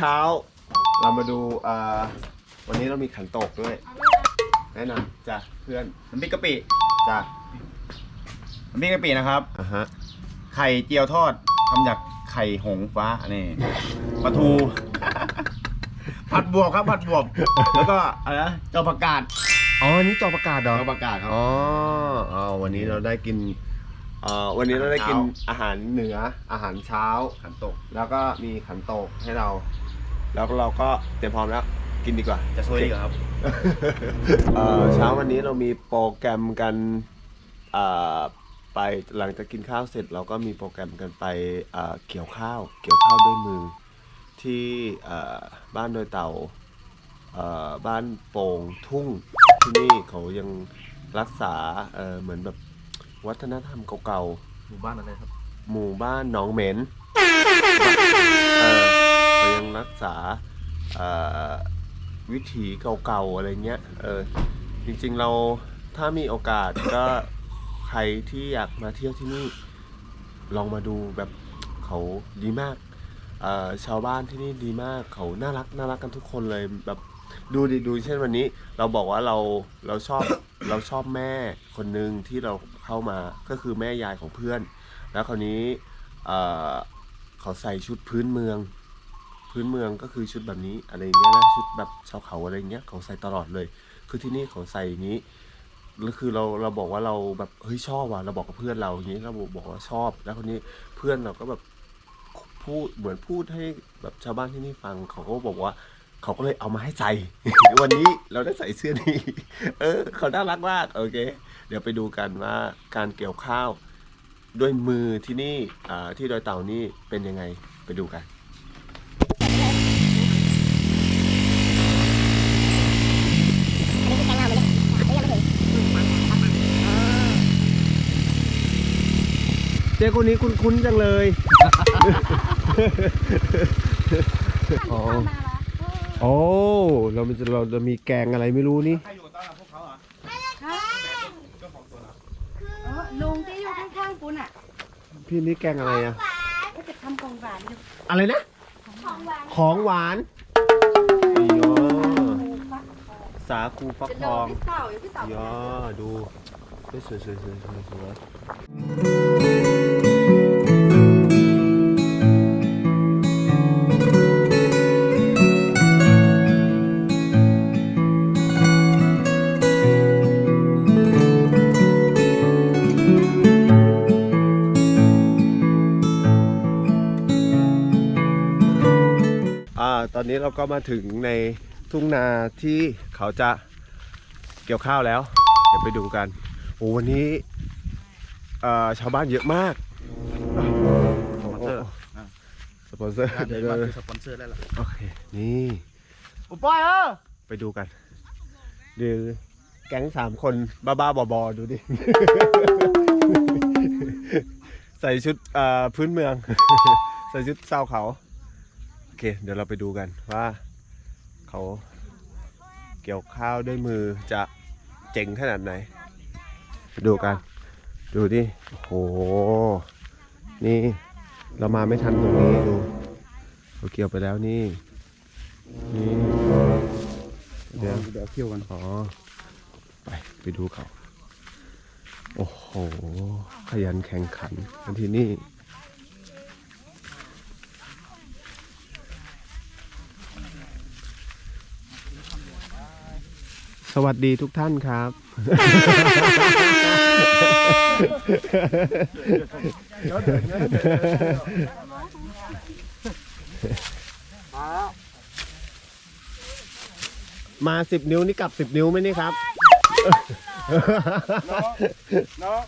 มื้อเช้า เรามาดูอ่าวันนี้เรามีขันโตกด้วย แนะนำจ้ะเพื่อนน้ำพริกกะปิจ้ะน้ำพริกกะปินะครับ อะฮะไข่เจียวทอดทำจากไข่หงฟ้านี่ปลาทู ผัดบวบครับผัดบวบแล้วก็อะไรนะเจ้าผักกาดอ๋ออันนี้จอประกาศเหรอเจ้าผักกาดครับ อ๋ออ๋อวันนี้เราได้กินเอ่อวันนี้เราได้กินอาหารเหนืออาหารเช้า ขันโตกแล้วก็มีขันโตกให้เรา แล้วเราก็เตรียมพร้อมแล้ว กินดีกว่า จะช่วยดีกว่าครับเอ่อเช้าวันนี้เรามีโปรแกรมกันอ่อไปหลังจากกินข้าวเสร็จเราก็มีโปรแกรมกันไปเอ่อเกี่ยวข้าว เกี่ยวข้าวด้วยมือ ที่อ่อบ้านโดอยเต่าอ่อบ้านโป่งทุ่งที่นี่เขายังรักษาเอ่อเหมือนแบบวัฒนธรรมเก่าๆ หมู่บ้านอะไรครับ หมู่บ้านหนองเหม็นเออ ยังรักษาวิถีเก่าๆอะไรเงี้ยเออจริงๆเราถ้ามีโอกาสก็ใครที่อยากมาเที่ยวที่นี่ลองมาดูแบบเขาดีมากชาวบ้านที่นี่ดีมากเขาน่ารักน่ารักกันทุกคนเลยแบบดูดิดูเช่นวันนี้ เราบอกว่าเราเราชอบเราชอบแม่คนหนึ่งที่เราเข้ามาก็คือแม่ยายของเพื่อน แล้วคราวนี้เขาใส่ชุดพื้นเมือง พื้นเมืองก็คือชุดแบบนี้อะไรอย่างเงี้ยนะชุดแบบชาวเขาอะไรเงี้ยเขาใส่ตลอดเลย คือที่นี่เขาใส่อย่างนี้แล้วคือเราเราบอกว่าเราแบบเฮ้ยชอบว่ะเราบอกกับเพื่อนเราอย่างนี้เราบอกว่าชอบ แล้วคนนี้เพื่อนเราก็แบบพูดเหมือนพูดให้แบบชาวบ้านที่นี่ฟังเขาก็บอกว่าเขาก็เลยเอามาให้ใส่ วันนี้เราได้ใส่เสื้อนี้ เออ เขาน่ารักมากโอเค เดี๋ยวไปดูกันว่าการเกี่ยวข้าว ด้วยมือที่นี่อ่าที่ดอยเต่านี่เป็นยังไงไปดูกัน เจ๊คนนี้คุ้นๆจังเลย อ๋อ โอ้เรามันจะเราจะมีแกงอะไรไม่รู้นี่ ใครอยู่ต้อนรับพวกเขาอะเออลุงที่อยู่ข้างๆปุ้นอะพี่นี่แกงอะไรอะก็จะทำกองหวานอยู่อะไรนะ ของหวานของหวานอียอฟักสาคูฟักจะทโดอนงพี่สาวอยู่พี่สาว ยอดูเฮ้ยสวยสวยสวยสวยสวย นนี้เราก็มาถึงในทุ่งนาที่เขาจะเกี่ยวข้าวแล้ว เดี๋ยวไปดูกันโอ้วันนี้เอ่อชาวบ้านเยอะมากสปอนเซอร์สปอนเซอร์เดี๋เดี๋ยยววคือสปอนเซอร์ได้ละโอเคนี่อุปอยเออไปดูกันดูแก๊งสามคนบ้าๆบอๆดูดิ ใส่ชุดเอ่อพื้นเมือง ใส่ชุดชาวเขาโอ เค เดี๋ยวเราไปดูกันว่าเขาเกี่ยวข้าวด้วยมือจะเจ๋งขนาดไหนไปดูกัน ดูดิโอ้โห นี่เรามาไม่ทันตรงนี้ดูเขาเกี่ยวไปแล้วนี่ นี่ เดี๋ยวเดี๋ยวเที่ยวกันอ๋อไปไปดูเขา โอ้โห ขยันแข่งขันกันที่นี่ สวัสดีทุกท่านครับ มาสิบนิ้วนี่กลับสิบนิ้วไหมนี่ครับ น้อง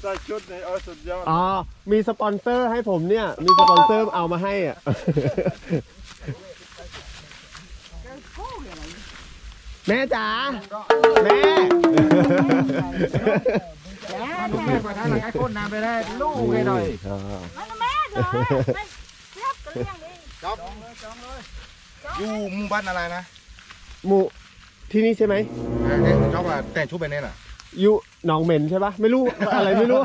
ใส่ชุดนี้เออสุดยอดอ๋อ มีสปอนเซอร์ให้ผมเนี่ย มีสปอนเซอร์เอามาให้อะ แม่จ๋าแม่ลูกแม่กว่าท่านไอ้คนนำไปได้ลูกให้หน่อยอ่าแม่เนาะไม่เรียบกันเรื่องนี้อยู่หมู่บ้านอะไรนะหมูที่นี่ใช่ไหมเอ๊ะชอบอะแต่งชุดไปเนี่ยน่ะอยู่หนองเหม็นใช่ปะไม่รู้อะไรไม่รู้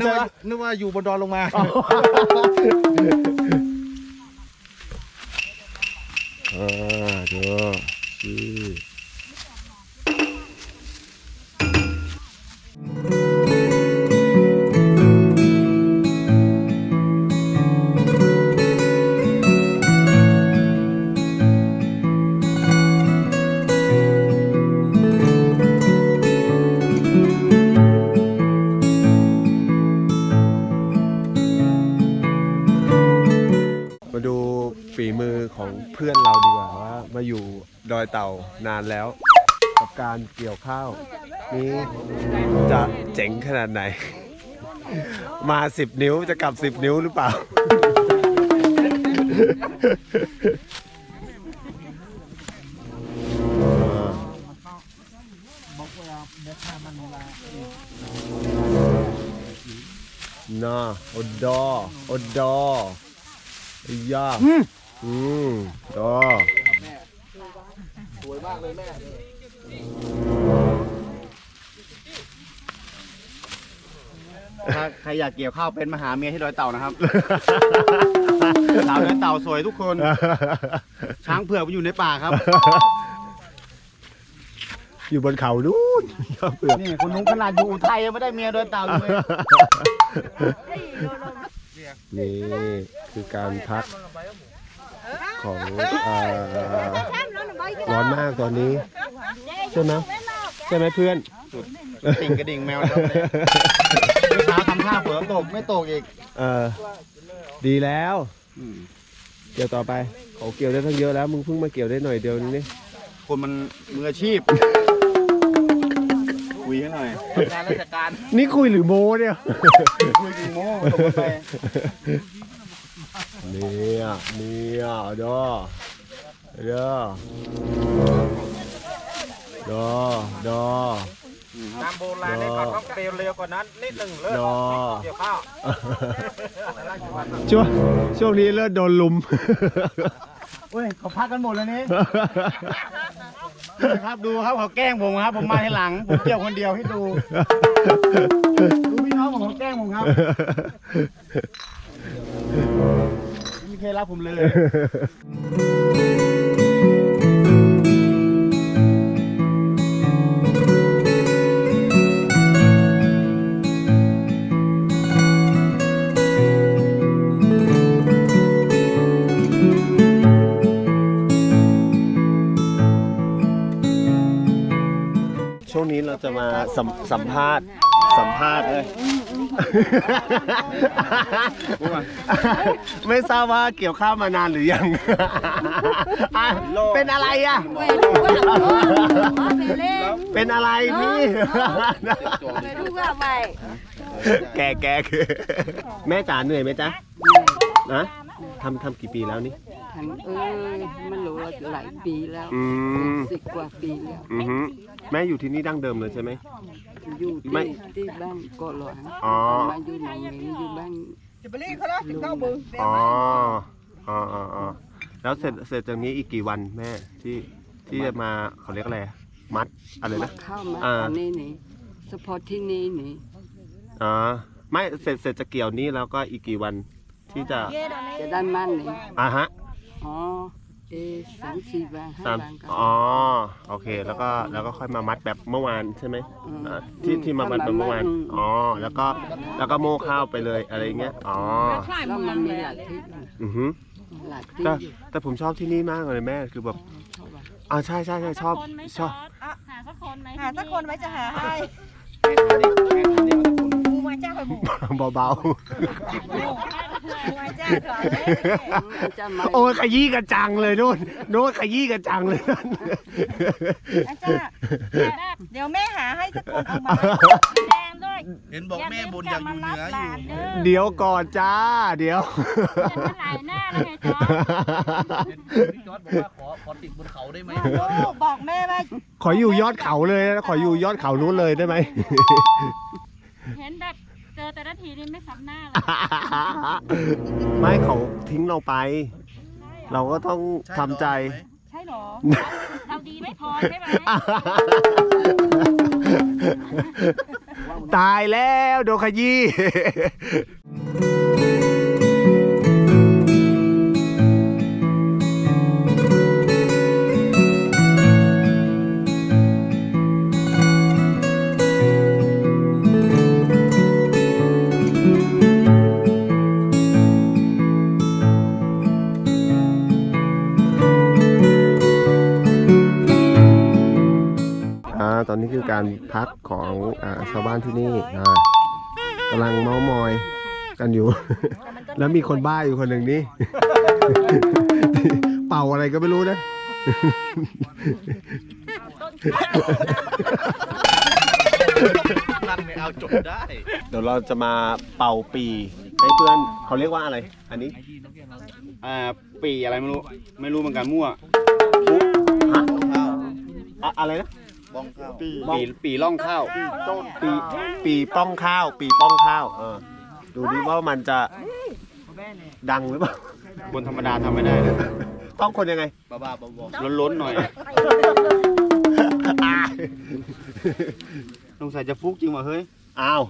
นึกใช่ว่าปะนึกว่าอยู่บนดอยลงมาอ่าดูอือ อยเต่านานแล้ว กับการเกี่ยวข้าวนี้จะเจ๋งขนาดไหน มาสิบนิ้วจะกลับสิบนิ้วหรือเปล่า น่าอดดออดดอไอ้ยาอืมดอ ถ้าใครอยากเกี่ยวข้าวเป็นมาหาเมียที่ดอยเต่านะครับ สาวดอยเต่าสวยทุกคน ช้างเผือกมันอยู่ในป่าครับ อยู่บนเขานู่นยอดเปลือกนี่คุณนุ้งขนาดอยู่อุทัยยังไม่ได้เมียดอยเต่าอยู่เลยนี่คือการพักของเอ่อ ร้อนมากตอนนี้ ใช่ไหมใช่ไหมเพื่อนติ่งกระดิ่งแมวแล้วเลยเมื่อเช้าทำท่าเผือตกไม่ตกอีก เออ ดีแล้วเกี่ยวต่อไปเขาเกี่ยวได้ทั้งเยอะแล้ว มึงเพิ่งมาเกี่ยวได้หน่อยเดียวนี่คนมันมืออาชีพ คุยให้หน่อยงานราชการ นี่คุยหรือโมเนี่ยคุยจริงโม้ตกลงไปเนี่ยเนี่ยดอ เด้อดอดอ ตามโบราณให้เขาต้องเร็วเร็วกว่านั้นนิดหนึ่งเลิกดอเกี่ยวข้าวช่วงช่วงนี้เลิศโดนลุมเฮ้ยเขาพักกันหมดแล้วนี่ ครับดูครับเขาแกล้งผมครับ ผมมาทีหลัง ผมเกี่ยวคนเดียวให้ดู ดูพี่น้องผมเขาแกล้งผมครับไม่มีใครรับผมเลย วงนี้เราจะมาสัมสัมภาษณ์สัมภาษณ์เลย ไม่ทราบว่าเกี่ยวข้าวมานานหรือยัง อะเป็นอะไรอะ เป็นอะไรพี่ แกแกคือแม่จ๋าเหนื่อยไหมจ๊ะนะทำทำกี่ปีแล้วนี่ฉันเอ้ยมันรู้ว่าหลายปีแล้วอืมสิบกว่าปีแล้ว อือฮึ แม่อยู่ที่นี่ดั้งเดิมเลยใช่ไหม อยู่ไม่ที่ที่บ้านเกาะหลวงอ๋อ มาอยู่หนองเหม็นอยู่บ้านอ๋ออ๋ออ๋ออ๋อแล้วเสร็จเสร็จจากนี้อีกกี่วันแม่ที่ที่จะมาเขาเรียกอะไรมัดอะไรนะ เข้ามาอ่าอันนี้นี่เฉพาะที่นี่นี่อ๋อไม่เสร็จเสร็จจะเกี่ยวนี้แล้วก็อีกกี่วันที่จะจะได้มันนี่อะฮะ อ๋อ เออสามสี่วันห้าสามวันก็ อ๋อโอเค แล้วก็แล้วก็ค่อยมามัดแบบเมื่อวานใช่ไหมอืมอ่าที่ที่มามัดแบบเมื่อวานอืม อ๋อแล้วก็แล้วก็โม่ข้าวไปเลยอะไรเงี้ยอ๋อแล้วมันมีหลายที่อือฮึหลายที่แต่แต่ผมชอบที่นี่มากเลยแม่คือแบบอ่าใช่ใช่ใช่ชอบชอบหาสักคนไหมหาสักคนไว้จะหาให้ แม่ขาดิแม่ขาดิเอาตะกุน มูมาจ้าไปหมูเบามูมาจ้าเถอะมันจะมาๆโอ้ยขยี้กระจังเลยนู่นโน้นขยี้กระจังเลยนั่นอาจ้าเดี๋ยวแม่หาให้สักคนเอามาแดงด้วยเห็นบอกแม่บนอยากอยู่เหนืออยู่เดี๋ยวก่อนจ้า เดี๋ยวเห็นมาหลายหน้าแล้วไงจ๊อพี่จอร์ดบอกว่าขอขอติดบนเขาได้ไหมลูกบอกแม่ว่าขออยู่ยอดเขาเลยนะขออยู่ยอดเขานู้นเลยได้ไหม เห็นแบบเจอแต่ละทีนี่ไม่ซ้ำหน้าเลยไม่เขาทิ้งเราไป เราก็ต้องทำใจ ใช่เหรอ เราดีไม่พอใช่ไหมตายแล้วโดนขยี้ พักของอาชาวบ้านที่นี่นะกำลังเมามอยกันอยู่ แล้วมีคนบ้าอยู่คนหนึ่งนี่ เป่าอะไรก็ไม่รู้นะ นั่นไม่เอาจบได้ เดี๋ยวเราจะมาเป่าปีให้เพื่อนเขาเรียกว่าอะไร อันนี้อ่าปีอะไรไม่รู้ ไม่รู้เหมือนกันมั่วฮะอะอะไรนะ ปีปีล่องข้าวปีปีป้องข้าว ปีป้องข้าวเออดูดิว่ามันจะดังหรือเปล่า คนธรรมดาทำไม่ได้นะต้องคนยังไงล้นๆหน่อยสงสัยจะฟุกจริงว่ะเฮ้ยอ้าว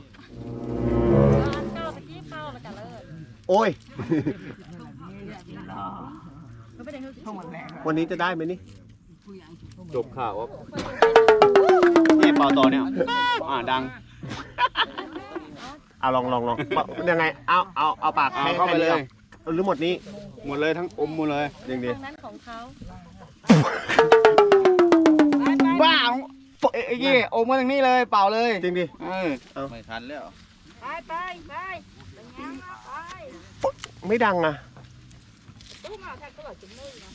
เก้าตะกี้เก้าแล้วกันเลยโอ้ยไม่เป็นไรเขาวันนี้จะได้ไหมนี่ จบข่าวว่านี่ เป่าต่อเนี่ยอ่าดังเอาลองลองลองเป่ายังไงเอาเอาเอาปากเอาให้เข้าไปเลย ให้หรือหมดนี้หมดเลยทั้งอมหมดเลย ยังดี ตรงนั้นของเขาบ้าไอ้ไอ้ยี่อมมาทางนี้เลยเป่าเลยจริงดิเออไม่ทันแล้ว ไปไปไปเป็นไงไปไม่ดังอะตู้มาแท็กก็หลอดจุ่มมือนะ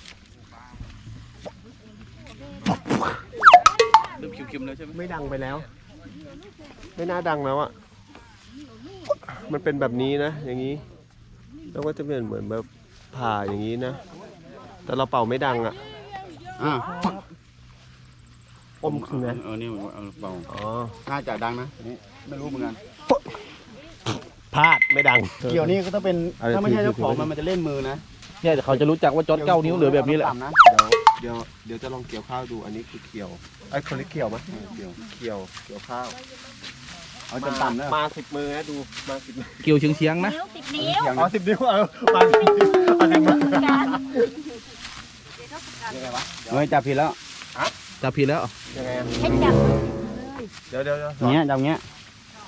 เริ่มคิมๆแล้วใช่ไหมไม่ดังไปแล้ว ไม่น่าดังแล้วอะ มันเป็นแบบนี้นะ อย่างนี้ แล้วก็จะเป็นเหมือนแบบผ่าอย่างนี้นะ แต่เราเป่าไม่ดังอะ อ่าอมคือไงเออนี่เอาเป่าอ๋อน่าจะดังนะนี่ไม่รู้เหมือนกันพลาดไม่ดัง เกี่ยวนี้ก็ต้องเป็น อะไรถ้าไม่ใช่คือเจ้าของคือมันมันจะเล่นมือนะเนี่ยเขาจะรู้จักว่าจอดเก้านิ้วเหลือแบบนี้แหละ ต่ำๆนะเดี๋ยว เดี๋ยวเดี๋ยวจะลองเกี่ยวข้าวดูอันนี้คือเกี่ยวไอ้ยคนนี้เกี่ยวไหมเกี่ยวเกี่ยวเกี่ยวข้าวเอาจนต่ำนะมาสิบมือนะดูมาสิบมือเกี่ยวเฉียงเฉียงๆนะ นิ้วสิบนิ้วอ๋อสิบนิ้วเออมาสิบนิ้วเอาสิบมือการเฮ้ยจับผิดแล้วจับผิดแล้วยังไงอะให้จับเดี๋ยวเดี๋ยวเดี๋ยวอย่างเงี้ยจับอย่างเงี้ย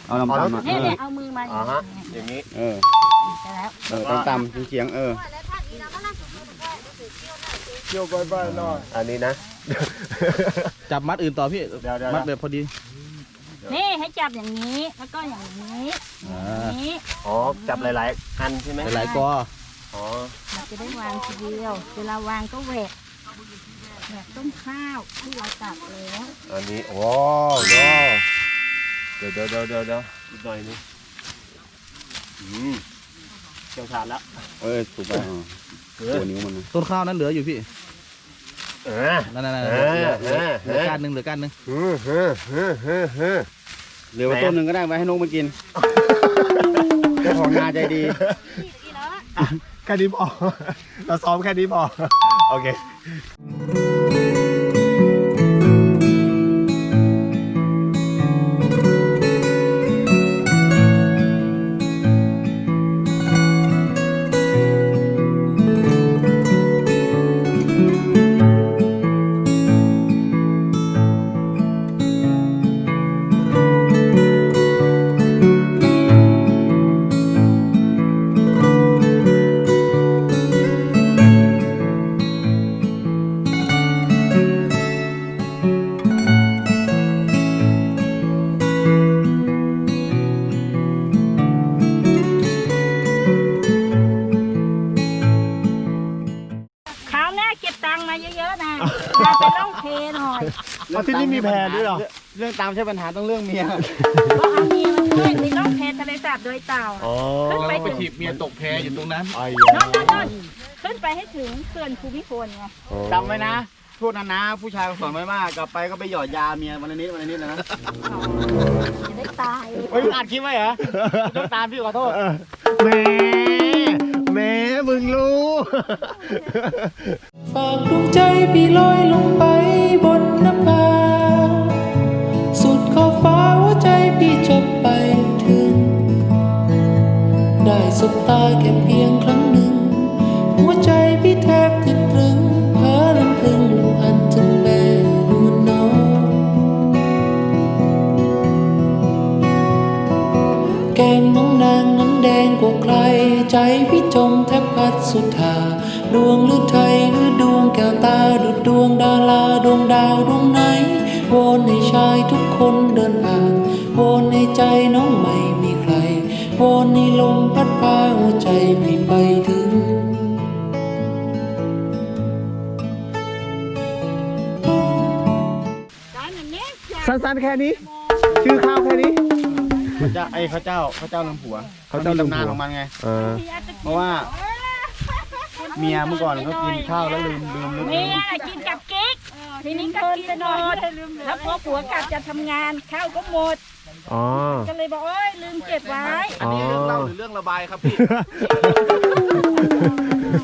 เอาลำอ๋อแล้วต่ำอะเนี่ยเนี่ยเอามือมาอ๋อฮะอย่างนี้ เออ ไปแล้ว เออต่ำๆเฉียงๆเออ เกี่ยวบายๆหน่อยอันนี้นะ จับมัดอื่นต่อพี่ เดี๋ยวเดี๋ยว มัดแบบพอดีนี่ให้จับอย่างนี้แล้วก็อย่างนี้อ่าอย่างนี้อ๋อจับหลาย ๆ อันใช่ไหมหลายๆกออ๋อมันจะได้วางทีเดียวเวลาวางก็แหวกแหวกต้มข้าวที่เราตักแล้วอันนี้โอ้โหเดี๋ยวเดี๋ยวเดี๋ยวเดี๋ยวเดี๋ยวอีกหน่อยนึงอืมเกี่ยวชาญแล้ว เออถูกไปอ๋อเออ ตัวนิ้วมันนะต้นข้าวนั้นเหลืออยู่พี่เออ นั่นๆๆเอเหลืออเหลือเออเหลือก้านหนึ่งเหลือก้านหนึ่งเฮ้อเฮ้อเฮ้อเฮ้อเฮ้อ เหลือไว้ต้นหนึ่งก็ได้ไว้ให้นกมันกินเจ้าของนาใจดีที่แล้วแค่นี้พอเราซ้อมแค่นี้พอโอเคคามใช่ปัญหาต้องเรื่องเมีย ก็เอาเมียมาด้วยมีล่องเพทะเลสาบโดยเต่า อ๋อขึ้นไปไปถึงถีบเมียตกแพอยู่ตรงนั้น ไอ้โน่นโน่นโน่นขึ้นไปให้ถึงเขื่อนภูมิพลไงจำไว้นะพวกนั้นนะ ผู้ชายสอนไว้ว่ากลับไปก็ไปหยอดยาเมียวันละนิดวันละนิดนะจะได้ตายเฮ้ยอัดคลิปไว้เหรอต้องตามพี่ขอโทษแหม่แหม่มึงรู้ ฝากดวงใจพี่ลอยลงไปบนนภ พี่จะไปถึง ได้สบตาแค่เพียงครั้งหนึ่ง หัวใจพี่แทบจะตรึงเพ้อลำพึงลำพันถึงแม่นวลน้องแก้มน้องนางนั้นแดงกว่าใคร ใจพี่จมแทบพัดสุดทาดวงหรือไทยหรือดวงแก้วตาดุดดวงดาราดวงดาวดวงไหนวอนให้ชายทุกคนเดิน สั้นแค่นี้ ชื่อข้าวแค่นี้ พระเจ้าไอ้พระเจ้าพระเจ้าลืมผัวพระเจ้าลืมผัว ตำนานของมันไง เออเพราะว่าเมียเมื่อก่อนเขากินข้าวแล้วลืมลืมลืมเมียกินกับกิ๊กทีนี้ก็กินหมดแล้วพอผัวกลับจะทำงานข้าวก็หมด อ๋อ ก็เลยบอกโอ้ยลืมเก็บไว้อันนี้เรื่องเล่าหรือเรื่องระบายครับพี่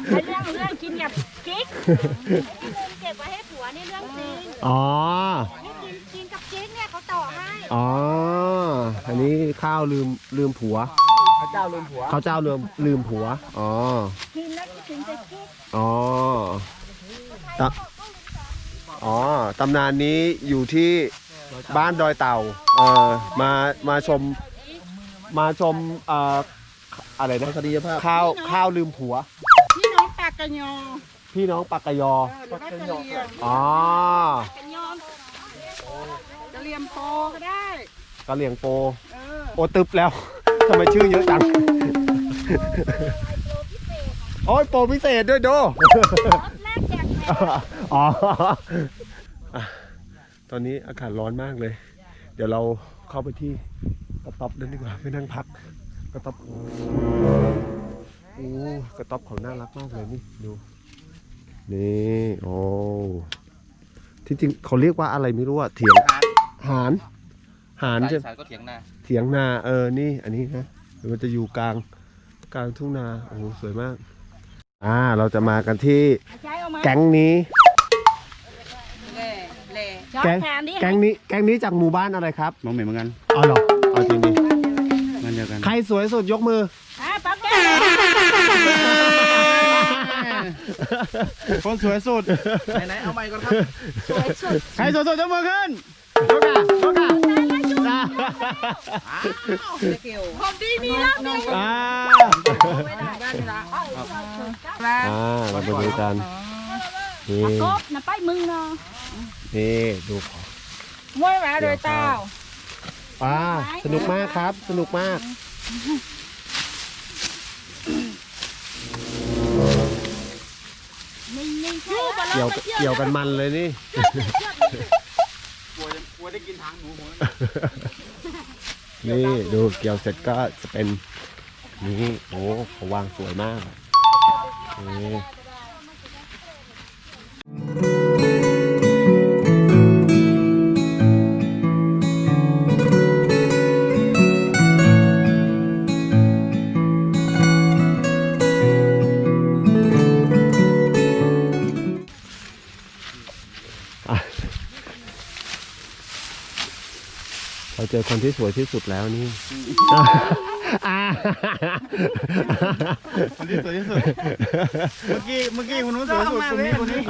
ไอ้เรื่องเรื่องกินกับกิ๊กลืมเก็บไว้ให้ผัวนี่เรื่องจริงอ๋อ อให้อ๋อ อันนี้ข้าวลืมลืมผัว พระเจ้าลืมผัวข้าวเจ้าลืมลืมผัว อ๋อกินแล้วคิดถึงแต่กิ๊กอ๋อตะอ๋อ ตำนานนี้อยู่ที่บ้านดอยเต่า เออมา มาชม มาชมเอ่ออะไรนะคดีภาพ ข้าว ข้าวลืมผัว พี่น้องปากกะยอพี่น้องปากกยอหรือว่ากะเหรียง อ๋อกะยอมกะ เหรียมโปก็ได้ กะเหลี่ยงโป เออโอตึบแล้ว ทำไมชื่อเยอะจัง โอ้ยโปรพิเศษด้วยโดแรกแจกแม่อ๋ออะตอนนี้อากาศร้อนมากเลย เดี๋ยวเราเข้าไปที่กระต๊อบนั่นดีกว่าไปนั่งพักกระต๊อบโอ้กระต๊อบเขาน่ารักมากเลยนี่ดูนี่โอ้ที่จริงเขาเรียกว่าอะไรไม่รู้อะเถียง หานหานใช่สายก็เถียงนาเถียงนาเออนี่อันนี้นะเดี๋ยวมันจะอยู่กลางกลางทุ่งนาโอ้โหสวยมาก อ่าเราจะมากันที่ใช้เอามาแก๊งนี้ช้อนแก๊งแทนดิแก๊งนี้แก๊งนี้จากหมู่บ้านอะไรครับมองเหม็นเหมือนกันอ๋อเหรอเอาจริงดิมันเดียวกันใครสวยสุดยกมืออะปั๊บแก้วคนสวยสุดไหนๆเอาไมค์ก่อนครับสวยสุดใครสวยสุดยกมือขึ้นโอกาโอกาของดีมีแล้วเนี่ยอ่าอ่าเราไปดูกันนี่ กบนะไปมึงเนาะนี่ดูของมวยแหวนโดยเต้าอ่าสนุกมากครับ สนุกมากนิ่งๆชื่อบอลเกี่ยวไม่เชื่อเกี่ยวกันมันเลยนี่ก ลัวได้กินทางหนูหัวนี่ดูเกี่ยวเสร็จก็จะเป็นนี่โอ้วางสวยมากนี่ จอคนที่สวยที่สุดแล้วนี่อ่าคนที่สวยที่สุด เมื่อกี้เมื่อกี้คนนู้นสวยสุดคนนี้คนนี้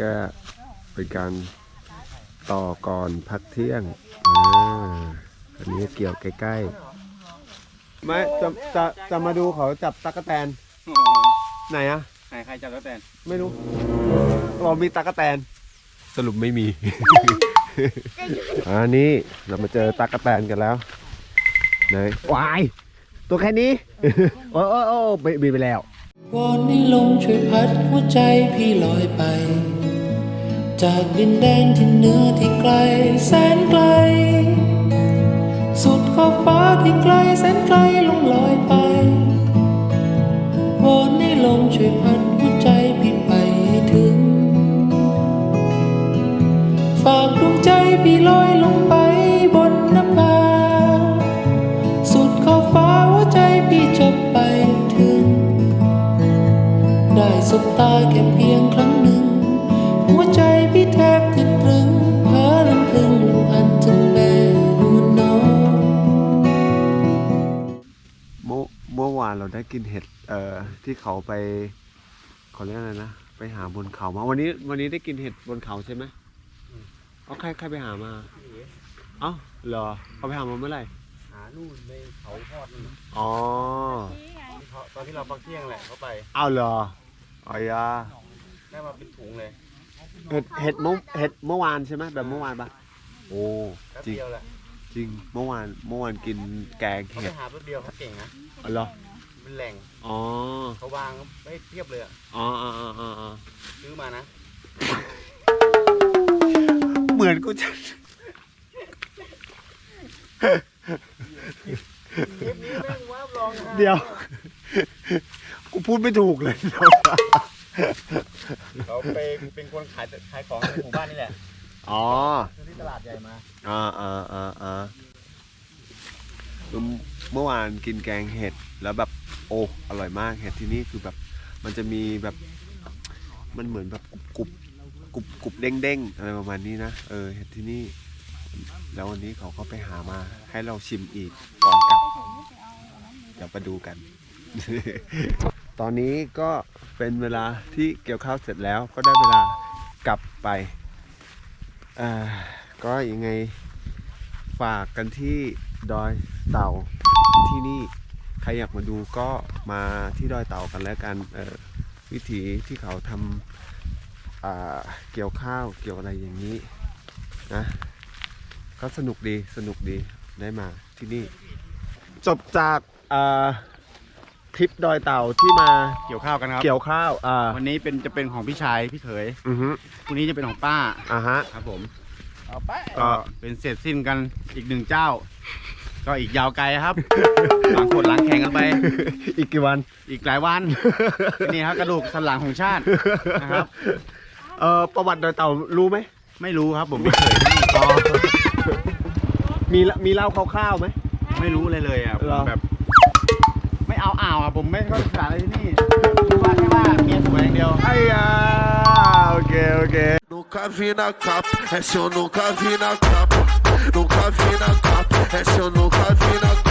ก็เป็นการต่อก่อนพักเที่ยง อ่า อันนี้เกี่ยวใกล้ๆ ไม่จะจะจะมาดูเขาจับตั๊กแตน ไหนอะไหนใครจับแล้วแตน ไม่รู้ เรามีตั๊กแตน สรุปไม่มี อันนี้เรามาเจอตั๊กแตนกันแล้วไหนวาย ตัวแค่นี้ โอ้โอ้โอ้ไปบินไปแล้ว วอนให้ลมช่วยพัดหัวใจพี่ลอยไป จากดินแดนที่เหนือที่ไกลแสนไกล สุดขอบฟ้าที่ไกลแสนไกลลงลอยไปวอนให้ลมช่วยพัดหัวใจพี่ไปให้ถึง ฝากดวงใจพี่ลอยลงไปบนนภาสุดขอบฟ้าหัวใจพี่จะไปถึง ได้สบตาแค่เพียง กินเห็ดเอ่อที่เขาไปเขาเรียกอะไรนะไปหาบนเขามาวันนี้วันนี้ได้กินเห็ดบนเขาใช่ไหมเอาใครใครไปหามาเอ้าเหรอเขาไปหามาเมื่อไหร่หานู่นในเขาทอดนู่นอ๋อตอนที่เราพักเที่ยงแหละเขาไปเอาเหรออ๋อยาได้มาเป็นถุงเลยเห็ดเห็ดเมื่อเห็ดเมื่อวานใช่ไหมแบบเมื่อวานปะโอ้แป๊บจริงเดียวแหละจริงเมื่อวานเมื่อวานกินแกงเขาไปเห็ดหาแป๊บเดียวเขาเก่งนะอ๋อเหรอ เป็นแหล่งอ๋อเขาวางไม่เทียบเลยอะอ๋ออ๋ออ๋ออ๋ออ๋อซื้อมานะเหมือนกูจะคลิปนี้แม่งว้าบลองเดี๋ยว กูพูดไม่ถูกเลย เขาไปเป็นคนขายขายของในหมู่บ้านนี่แหละอ๋อ ซื้อที่ตลาดใหญ่มา อ่าอ่าอ่าอ่า เมื่อวานกินแกงเห็ดแล้วแบบโอ้อร่อยมากเห็ดที่นี่คือแบบมันจะมีแบบมันเหมือนแบบกรุบกรุบกรุบเด้งเด้งๆอะไรประมาณนี้นะเออเห็ดที่นี่ แล้ววันนี้เขาก็ไปหามาให้เราชิมอีกก่อนกลับเดี๋ยวไปดูกัน ตอนนี้ก็เป็นเวลาที่เกี่ยวข้าวเสร็จแล้วก็ได้เวลากลับไปอ่าก็ยังไงฝากกันที่ ดอยเต่าที่นี่ใครอยากมาดูก็มาที่ดอยเต่ากันแล้วกันเออวิถีที่เขาทำอ่าเกี่ยวข้าวเกี่ยวอะไรอย่างนี้นะก็สนุกดีสนุกดีได้มาที่นี่ จบจากอ่าทริปดอยเต่าที่มาเกี่ยวข้าวกันครับ เกี่ยวข้าวอ่าวันนี้เป็นจะเป็นของพี่ชายพี่เขยอือฮึพรุ่งนี้จะเป็นของป้าอ่าฮะครับผมเอาไปก็เป็นเสร็จสิ้นกันอีกหนึ่งเจ้า ก็อีกยาวไกลครับ หลังขดหลังแข่งกันไป อีกกี่วัน อีกหลายวัน นี่ครับกระดูกสันหลังของชาตินะครับ เอ่อประวัติดอยเต่ารู้ไหม ไม่รู้ครับผมไม่เคยอ๋อมีละมีเล่าคร่าวๆไหม ไม่รู้เลยเลยอะผมเหรอแบบ ไม่เอาอ่าวอะผมไม่เข้าศึกษาอะไรที่นี่รู้ว่าแค่ว่าเมียสวยอย่างเดียวไอ้ยาโอเคโอเค Nunca vi na capa, essa eu nunca vi na capa. Nunca vi na capa, essa eu nunca vi na capa.